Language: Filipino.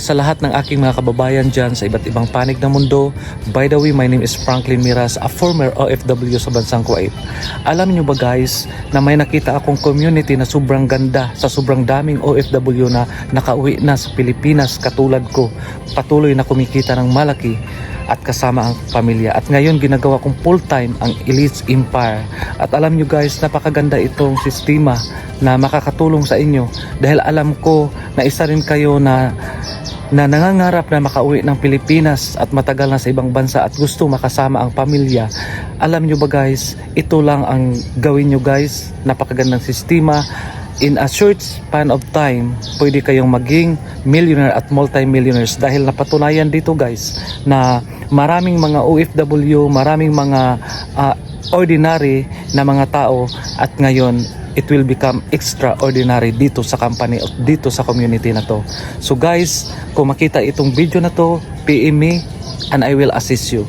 Sa lahat ng aking mga kababayan dyan sa iba't ibang panig ng mundo, by the way, my name is Franklin Miras, a former OFW sa bansang Kuwait. Alam nyo ba guys, na may nakita akong community na sobrang ganda sa sobrang daming OFW na nakauwi na sa Pilipinas katulad ko, patuloy na kumikita ng malaki at kasama ang pamilya. At ngayon ginagawa kong full-time ang Elites Empire. At alam nyo guys, napakaganda itong sistema na makakatulong sa inyo dahil alam ko na isa rin kayo na na nangangarap na makauwi ng Pilipinas at matagal na sa ibang bansa at gusto makasama ang pamilya. Alam nyo ba guys, ito lang ang gawin nyo guys. Napakagandang sistema. In a short span of time, pwede kayong maging millionaire at multi-millionaires dahil napatunayan dito guys na maraming mga OFW, maraming mga ah, ordinary na mga tao at ngayon it will become extraordinary dito sa company o dito sa community na to. So guys, kung makita itong video na to, PM me and I will assist you.